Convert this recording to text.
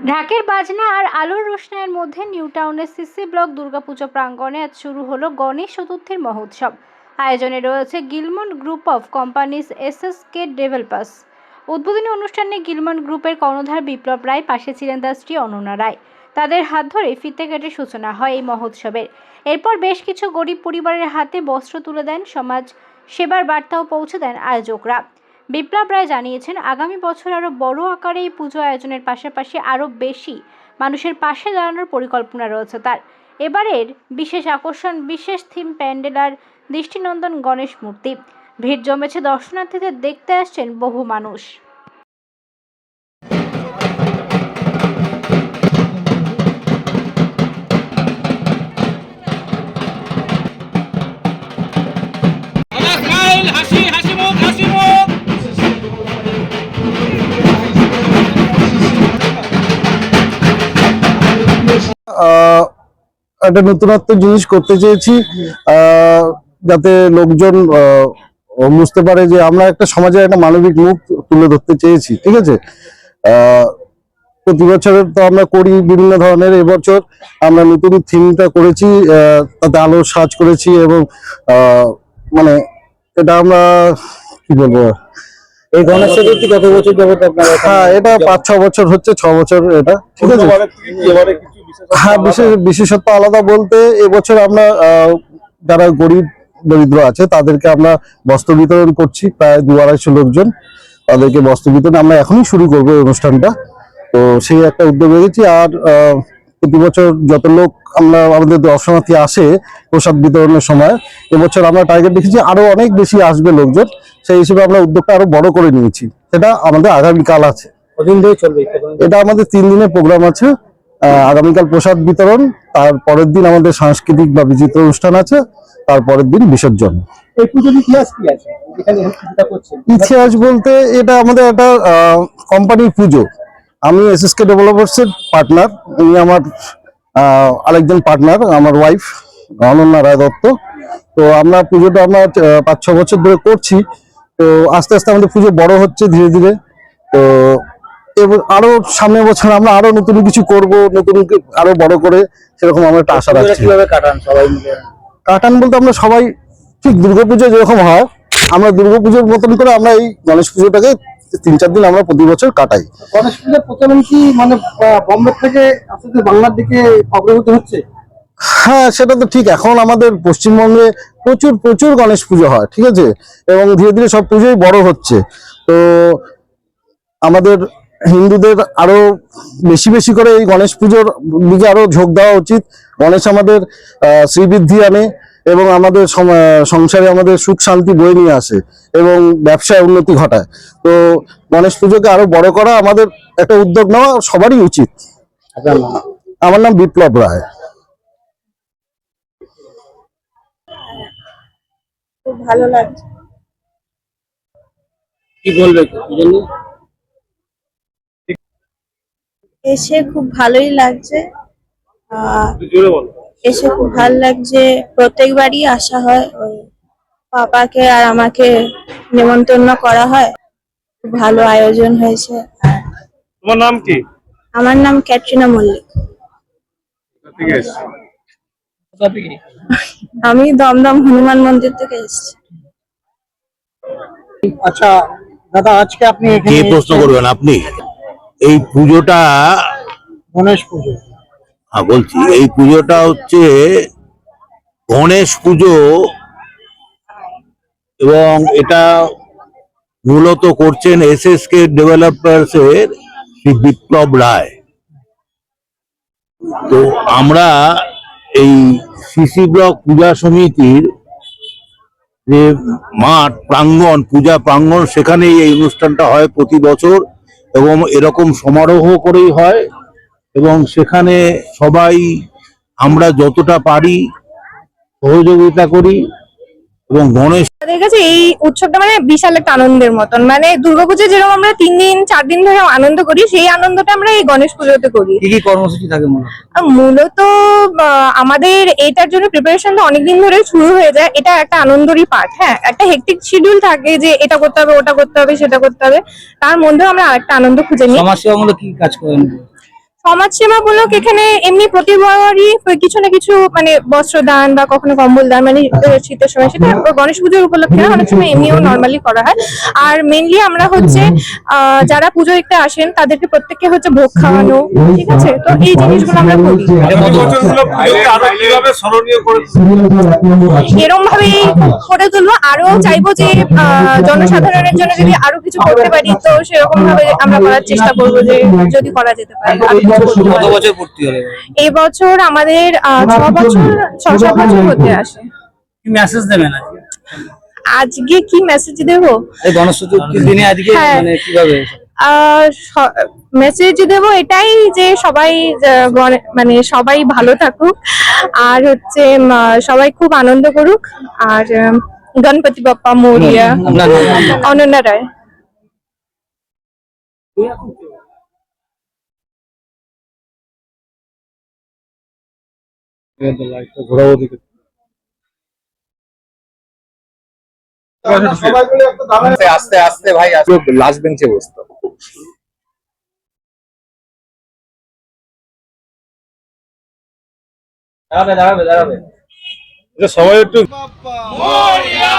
ঢাকের বাজনা আর আলোর রোশনাইয়ের মধ্যে নিউ টাউনের সিসি ব্লক দুর্গাপুজো প্রাঙ্গণে আজ শুরু হলো গণেশ চতুর্থীর মহোৎসব। আয়োজনে রয়েছে Gilman group of companies K developers. উদ্বোধনী অনুষ্ঠানে গিলমন গ্রুপের কর্ণধার বিপ্লব রায়, পাশে ছিলেন তার স্ত্রী অনন্যা রায়। তাদের হাত ধরে ফিতে কেটে সূচনা হয় এই মহোৎসবের। এরপর বেশ কিছু গরিব পরিবারের হাতে বস্ত্র তুলে দেন সমাজ সেবার বার্তাও পৌঁছে দেন আয়োজকরা। বিপ্লব রায় জানিয়েছেন, আগামী বছর আরও বড় আকারে এই পুজো আয়োজনের পাশাপাশি আরও বেশি মানুষের পাশে দাঁড়ানোর পরিকল্পনা রয়েছে তার। এবারের বিশেষ আকর্ষণ, বিশেষ থিম প্যান্ডেল আর দৃষ্টিনন্দন গণেশ মূর্তি। ভিড় জমেছে দর্শনার্থীদের দেখতে আসছেন বহু মানুষ। একটা নতুনত্ব জিনিস করতে চেয়েছি যাতে লোকজন বুঝতে পারে যে আমরা একটা সমাজের একটা মানবিক মুখ তুলে ধরতে চেয়েছি ঠিক আছে? প্রতি বছর তো আমরা করি বিভিন্ন ধরনের এবছর আমরা নতুন থিমটা করেছি আহ, তাতে আলো সাজ করেছি এবং আহ, মানে এটা আমরা কি বলব? এই গণেশ চতুর্থী কত বছর যাবত আপনারা হ্যাঁ এটা পাঁচ ছ বছর হচ্ছে ছ বছর এটা ঠিক আছে? হ্যাঁ বিশেষ বিশেষত্ব আলাদা বলতে এবছর আমরা যারা গরিব দরিদ্র আছে তাদেরকে আমরা বস্ত্র বিতরণ করছি প্রায় দু আড়াইশো লোকজন। তাদেরকে বস্ত্র বিতরণ আমরা এখনই শুরু করব অনুষ্ঠানটা। তো সেই একটা উদ্যোগ রেখেছি। আর প্রতি বছর যত লোক আমরা আমাদের দর্শনার্থী আসে প্রসাদ বিতরণের সময় এবছর আমরা টার্গেট দেখেছি আরও অনেক বেশি আসবে লোকজন। সেই হিসেবে আমরা উদ্যোগটা আরও বড় করে নিয়েছি। সেটা আমাদের আগামীকাল আছে। কদিন ধরে চলবে এটা আমাদের তিন দিনের প্রোগ্রাম আছে। আগামীকাল প্রসাদ বিতরণ তার পরের দিন আমাদের সাংস্কৃতিক বা বিচিত্র অনুষ্ঠান আছে তারপরের দিন বিসর্জন। ইতিহাস কি বলতে এটা আমাদের একটা কোম্পানির পুজো। আমি এস এসএসকে ডেভেলপার্স এর পার্টনার উনি আমার আরেকজন পার্টনার আমার ওয়াইফ অনন্যা রায় দত্ত। তো আমরা পুজোটা আমরা পাঁচ ছ বছর ধরে করছি। তো আস্তে আস্তে আমাদের পুজো বড় হচ্ছে ধীরে ধীরে। তো এবার আরও সামনের বছর আমরা আরও নতুন কিছু করব নতুন আরও বড় করে সেরকম আমরা একটা আশা রাখছি। কীভাবে কাটান সবাই মিলে? কাটান বলতে আমরা সবাই ঠিক দুর্গাপুজো যেরকম হয় আমরা দুর্গাপুজোর মতন করে আমরা এই গণেশ পুজোটাকে তিন চার দিন আমরা প্রতি বছর কাটাই। গণেশ পুজোর প্রচলন কি মানে বোম্বে থেকে আস্তে বাংলার দিকে অগ্রগতি হচ্ছে? হ্যাঁ সেটা তো ঠিক। এখন আমাদের পশ্চিমবঙ্গে প্রচুর প্রচুর গণেশ পুজো হয় ঠিক আছে? এবং ধীরে ধীরে সব পুজোই বড় হচ্ছে। তো আমাদের হিন্দুদের আরও বেশি বেশি করে এই গণেশ পুজোর দিকে আরও ঝোঁক দেওয়া উচিত। গণেশ আমাদের আহ, শ্রীবৃদ্ধি আনে এবং আমাদের সংসারে আমাদের সুখ শান্তি বয়ে নিয়ে আসে এবং ব্যবসায় উন্নতি ঘটায়। তো গণেশ পুজোকে আরও বড় করা আমাদের একটা উদ্যোগ নেওয়া সবারই উচিত। আমার নাম বিপ্লব রায়। ভালো লাগছে। কি বলবে পুজো নিয়ে? এসে খুব ভালোই লাগছে। আহ, এসে খুব ভালো লাগছে। প্রত্যেকবারই আসা হয় ওই পাপাকে আর আমাকে নেমন্তন্ন করা হয়। খুব ভালো আয়োজন হয়েছে। তোমার নাম কি? আমার নাম ক্যাটরিনা মল্লিক? আমি দমদম হনুমান মন্দির থেকে এসেছি। আচ্ছা দাদা আজকে আপনি কে প্রশ্ন করবেন আপনি? এই পুজোটা গণেশ পুজো। হ্যাঁ, বলছি এই পুজোটা হচ্ছে গণেশ পুজো এবং এটা মূলত করছেন এস এস কে ডেভেলপার্স এর শ্রী বিপ্লব রায়। তো আমরা এই সিসি ব্লক পূজা সমিতির যে মাঠ প্রাঙ্গণ পূজা প্রাঙ্গণ সেখানেই এই অনুষ্ঠানটা হয় প্রতি বছর। এবং এরকম সমারোহ করেই হয় এবং সেখানে সবাই আমরা যতটা পারি সহযোগিতা করি এবং গণেশ আমাদের কাছে এই উৎসবটা মানে বিশাল একটা আনন্দের মতন। মানে দুর্গাপুজো যেরকম আমরা তিন দিন চার দিন ধরে আনন্দ করি সেই আনন্দটা আমরা এই গণেশ পুজোতে করি। কি কি কর্মসূচি থাকে মূলত? আমাদের এটার জন্য প্রিপারেশন তো অনেকদিন ধরে শুরু হয়ে যায়। এটা একটা আনন্দেরই পার্ট হ্যাঁ। একটা হেকটিক শিডিউল থাকে যে এটা করতে হবে ওটা করতে হবে সেটা করতে হবে। তার মধ্যেও আমরা আরেকটা আনন্দ খুঁজে নিই। সমাজসেবামূলক কি কাজ করেন? সমাজসেবামূলক এখানে এমনি প্রতিবারই কিছু না কিছু মানে বস্ত্রদান বা কখনো কম্বল দান মানে শীতের সময় সেটা গণেশ পুজোর উপলক্ষে না, অনেক সময় এমনিও নর্মালি করা হয়। আর মেনলি আমরা হচ্ছে যারা পুজো দেখতে আসেন তাদেরকে প্রত্যেককে হচ্ছে ভোগ খাওয়ানো ঠিক আছে? তো এই জিনিসগুলো আমরা করি। এরকম ভাবে করে তুলবো? আরও চাইব যে জনসাধারণের জন্য যদি আরও কিছু করতে পারি তো সেরকম ভাবে আমরা করার চেষ্টা করব যে যদি করা যেতে পারে। বছর হলে এই আমাদের আহ, ছ বছর ছ সাত বছর হতে আসে। কি মেসেজ দেবেন আজকে আজকে কি মেসেজ দেবো? এই গণেশ চতুর্থীর দিনে আজকে হ্যাঁ। মানে কীভাবে? মেসেজ দেব এটাই যে সবাই মানে সবাই ভালো থাকুক। আর হচ্ছে সবাই খুব আনন্দ করুক। আর গণপতি বাপ্পা মৌরিয়া? অনন্যা রায়। আস্তে আস্তে ভাই লাস্ট বেঞ্চে বসতো দাঁড়াবে দাঁড়াবে দাঁড়াবে। সবাই একটু মরিয়া